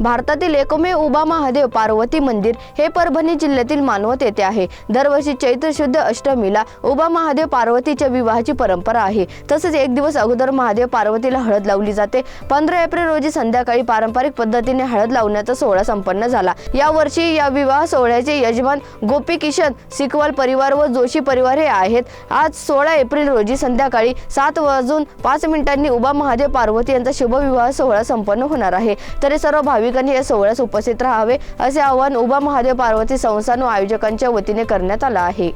भारतातील एकमेव उबा महादेव पार्वती मंदिर हे परभणी जिल्ह्यातील मानवत येथे आहे. दरवर्षी चैत्र शुद्ध अष्टमीला उबा महादेव पार्वतीच्या विवाहाची परंपरा आहे. तसेच एक दिवस अगोदर महादेव पार्वतीला हळद लावली जाते. पंधरा एप्रिल रोजी संध्याकाळी पारंपरिक पद्धतीने हळद लावण्याचा सोहळा संपन्न झाला. या वर्षी या विवाह सोहळ्याचे यजमान गोपी किशन सिकवाल परिवार व जोशी परिवार हे आहेत. आज सोळा एप्रिल रोजी संध्याकाळी सात वाजून पाच मिनिटांनी उबा महादेव पार्वती यांचा शुभविवाह सोहळा संपन्न होणार आहे. तरी सर्व भाविक भाविकांनी या सोहळ्यास उपस्थित राहावे असे आवाहन उभा महादेव पार्वती संस्थान व आयोजकांच्या वतीने करण्यात आलं आहे.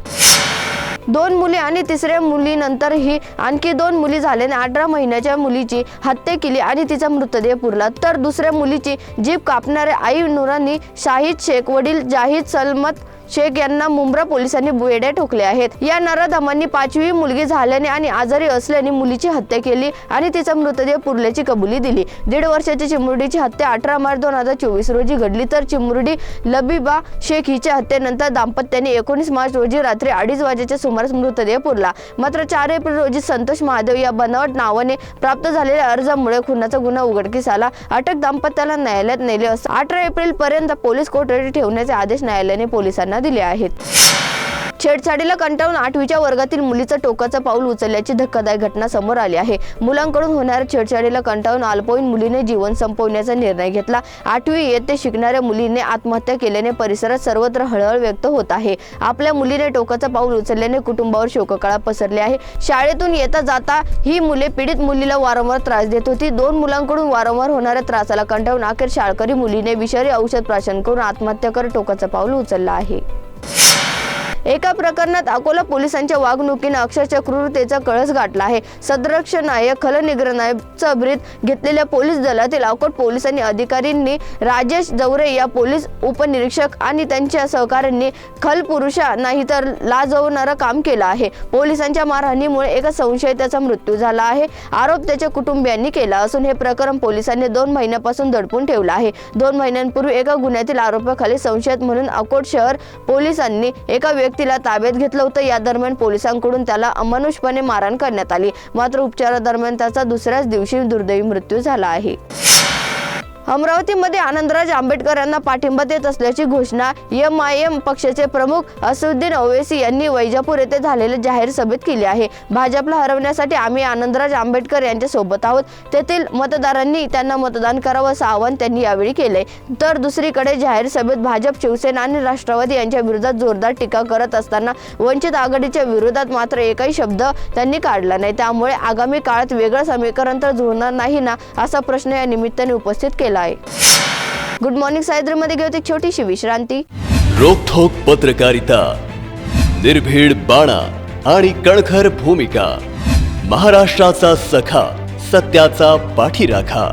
दोन मुली आणि तिसऱ्या मुलीनंतरही आणखी दोन मुली झाल्याने अठरा महिन्याच्या मुलीची हत्या केली आणि तिचा मृतदेह पुरला. तर दुसऱ्या मुलीची जीभ कापणाऱ्या आई नुरांनी शाहिद शेख वडील जाहीद सलमत शेख यांना मुंब्रा पोलिसांनी बेड्या ठोकले आहेत. या नराधमांनी पाचवी मुलगी झाल्याने आणि आजारी असल्याने मुलीची हत्या केली आणि तिचा मृतदेह पुरल्याची कबुली दिली. दीड वर्षाच्या चिमुरडीची हत्या अठरा मार्च दोन हजार चोवीस रोजी घडली. तर चिमुरडी लबीबा शेख हिच्या हत्येनंतर दाम्पत्याने एकोणीस मार्च रोजी रात्री अडीच वाजेच्या सुमारास मृतदेह पुरला. मात्र चार एप्रिल रोजी संतोष महादेव या बनावट नावाने प्राप्त झालेल्या अर्जामुळे खुनाचा गुन्हा उघडकीस आला. अटक दाम्पत्याला न्यायालयात नेले असता अठरा एप्रिल पर्यंत पोलीस कोठडी ठेवण्याचे आदेश न्यायालयाने पोलिसांना दिले आहेत. छेडछाडीला कंटाळून आठवीच्या वर्गातील मुलीचं टोकाचं पाऊल उचलल्याची धक्कादायक घटना समोर आली आहे. मुलांकडून होणाऱ्या छेडछाडीला कंटाळून अल्पवयीन मुलीने जीवन संपवण्याचा निर्णय घेतला. आठवी येथे शिकणाऱ्या मुलीने आत्महत्या केल्याने परिसरात सर्वत्र हळहळ व्यक्त होत आहे. आपल्या मुलीने टोकाचं पाऊल उचलल्याने कुटुंबावर शोककळा पसरली आहे. शाळेतून येता जाता ही मुले पीडित मुलीला वारंवार त्रास देत होती. दोन मुलांकडून वारंवार होणाऱ्या त्रासाला कंटाळून अखेर शाळकरी मुलीने विषारी औषध प्राशन करून आत्महत्या कर टोकाचं पाऊल उचललं आहे. एका प्रकरणात अकोला पोलिसांच्या वागणुकीने अक्षरशः क्रूरतेचा कळस गाठला आहे. सदरक्ष नायक खलनिग्रह ब्रीत घेतलेल्या पोलीस दलातील अकोट पोलिसांनी अधिकाऱ्यांनी राजेश जवरे या पोलीस उपनिरीक्षक आणि त्यांच्या सहकाऱ्यांनी खल पुरुषा नाही तर लाजवणारं काम केलं आहे. पोलिसांच्या मारहाणीमुळे एका संशयिताचा मृत्यू झाला आहे. आरोप त्याच्या कुटुंबियांनी केला असून हे प्रकरण पोलिसांनी दोन महिन्यापासून दडपून ठेवलं आहे. दोन महिन्यांपूर्वी एका गुन्ह्यातील आरोपाखाली संशयित म्हणून अकोट शहर पोलिसांनी एका व्यक्ती व्यक्तीला ताब्यात घेतलं होतं. या दरम्यान पोलिसांकडून त्याला अमानुषपणे मारहाण करण्यात आली. मात्र उपचारादरम्यान त्याचा दुसऱ्याच दिवशी दुर्दैवी मृत्यू झाला आहे. अमरावतीमध्ये आनंदराज आंबेडकर यांना पाठिंबा देत असल्याची घोषणा एम आय एम पक्षाचे प्रमुख असुद्दीन ओवेसी यांनी वैजापूर येथे झालेल्या जाहीर सभेत केली आहे. भाजपला हरवण्यासाठी आम्ही आनंदराज आंबेडकर यांच्या सोबत आहोत. तेथील मतदारांनी त्यांना मतदान करावं असं आवाहन त्यांनी यावेळी केले तर दुसरीकडे जाहीर सभेत भाजप शिवसेना आणि राष्ट्रवादी यांच्या विरोधात जोरदार टीका करत असताना वंचित आघाडीच्या विरोधात मात्र एकही शब्द त्यांनी काढला नाही. त्यामुळे आगामी काळात वेगळं समीकरण तर जुळणार नाही ना असा प्रश्न या निमित्ताने उपस्थित केला आहे गुड मॉर्निंग सायद्रीमध्ये घेऊ एक छोटीशी विश्रांती. रोखोक पत्रकारिता निर्भीड बाणा आणि कणखर भूमिका महाराष्ट्राचा सखा सत्याचा पाठीराखा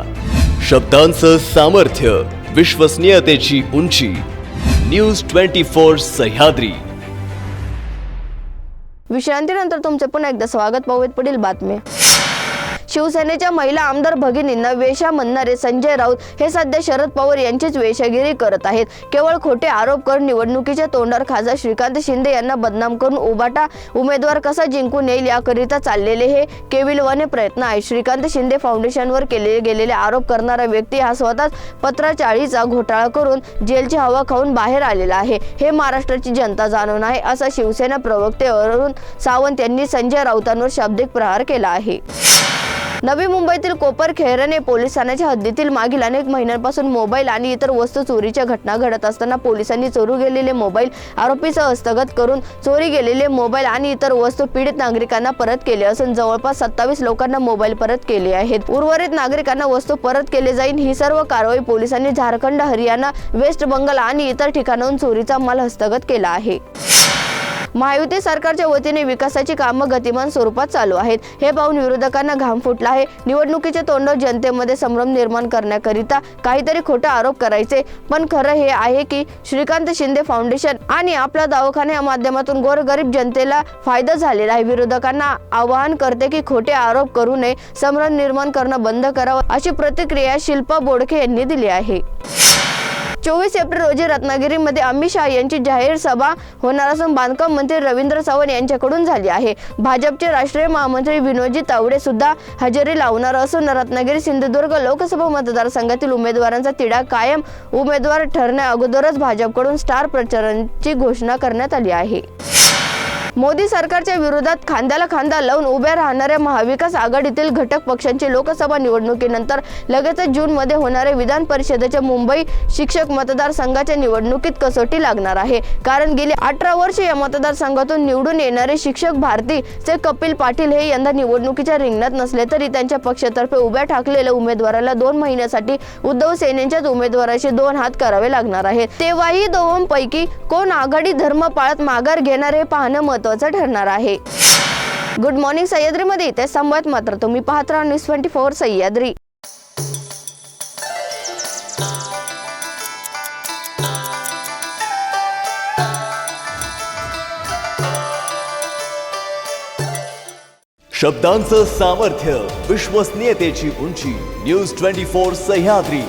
शब्दांचं सामर्थ्य विश्वसनीयतेची उंची न्यूज ट्वेंटी फोर सह्याद्री. विश्रांतीनंतर तुमचे पुन्हा एकदा स्वागत पाहूयात पुढील बातमी. शिवसेनेच्या महिला आमदार भगिनींना वेशा म्हणणारे संजय राऊत हे सध्या शरद पवार यांचीच वेशागिरी करत आहेत. केवळ खोटे आरोप करून निवडणुकीच्या तोंडावर खासदार श्रीकांत शिंदे यांना बदनाम करून उबाटा उमेदवार कसा जिंकून येईल याकरिता चाललेले हे केविलवाने प्रयत्न आहे. श्रीकांत शिंदे फाउंडेशनवर केले गेलेले आरोप करणारा व्यक्ती हा स्वतःच पत्राचाळीचा घोटाळा करून जेलची हवा खाऊन बाहेर आलेला आहे. हे महाराष्ट्राची जनता जाणून आहे असा शिवसेना प्रवक्ते अरुण सावंत यांनी संजय राऊतांवर शाब्दिक प्रहार केला आहे. नवी मुंबईतील कोपर खेरणे पोलीस ठाण्याच्या हद्दीतील मागील अनेक महिन्यांपासून मोबाईल आणि इतर वस्तू चोरीच्या घटना घडत असताना पोलिसांनी चोरू गेलेले मोबाईल आरोपीसह हस्तगत करून चोरी गेलेले मोबाईल आणि इतर वस्तू पीडित नागरिकांना परत केले असून जवळपास सत्तावीस लोकांना मोबाईल परत केले आहेत. उर्वरित नागरिकांना वस्तू परत केले जाईल ही सर्व कारवाई पोलिसांनी झारखंड हरियाणा वेस्ट बंगाल आणि इतर ठिकाणाहून चोरीचा माल हस्तगत केला आहे. महायुती सरकारच्या वतीने विकासाची कामं गतिमान स्वरूपात चालू आहेत. हे पाहून विरोधकांना घाम फुटला आहे. निवडणुकीचे तोंड जनतेमध्ये संभ्रम निर्माण करण्याकरिता काहीतरी खोटा आरोप करायचे. पण खरं हे आहे की श्रीकांत शिंदे फाउंडेशन आणि आपला दवाखाना या माध्यमातून गोरगरीब जनतेला फायदा झालेला आहे. विरोधकांना आवाहन करते की खोटे आरोप करू नये. संभ्रम निर्माण करणं बंद करावं अशी प्रतिक्रिया शिल्पा बोडके यांनी दिली आहे. चोवीस एप्रिल रोजी रत्नागिरीमध्ये अमित शहा यांची जाहीर सभा होणार असून बांधकाम मंत्री रवींद्र सावंत यांच्याकडून झाली आहे. भाजपचे राष्ट्रीय महामंत्री विनोदजी तावडे सुद्धा हजेरी लावणार असून रत्नागिरी सिंधुदुर्ग लोकसभा मतदारसंघातील उमेदवारांचा तिढा कायम उमेदवार ठरण्या अगोदरच भाजपकडून स्टार प्रचारांची घोषणा करण्यात आली आहे. मोदी सरकारच्या विरोधात खांद्याला खांदा लावून उभ्या राहणाऱ्या महाविकास आघाडीतील घटक पक्षांची लोकसभा निवडणुकीनंतर लगेचच जूनमध्ये होणाऱ्या विधान परिषदेच्या मुंबई शिक्षक मतदारसंघाच्या निवडणुकीत कसोटी लागणार आहे. कारण गेली अठरा वर्ष या मतदारसंघातून निवडून येणारे शिक्षक भारतीचे कपिल पाटील हे यंदा निवडणुकीच्या रिंगणात नसले तरी त्यांच्या पक्षातर्फे उभ्या ठाकलेल्या उमेदवाराला दोन महिन्यासाठी उद्धव सेनेच्याच उमेदवाराशी दोन हात करावे लागणार आहेत. तेव्हाही दोघांपैकी कोण आघाडी धर्म पाळत माघार घेणार हे पाहणं महत्वाचं ठरणार आहे. गुड मॉर्निंग सह्याद्रीमध्ये ते संवाद मात्र तुम्ही पाहत राहा न्यूज ट्वेंटी फोर सह्याद्री. शब्दांचं सामर्थ्य विश्वसनीयतेची उंची. News twenty four Sahyadri.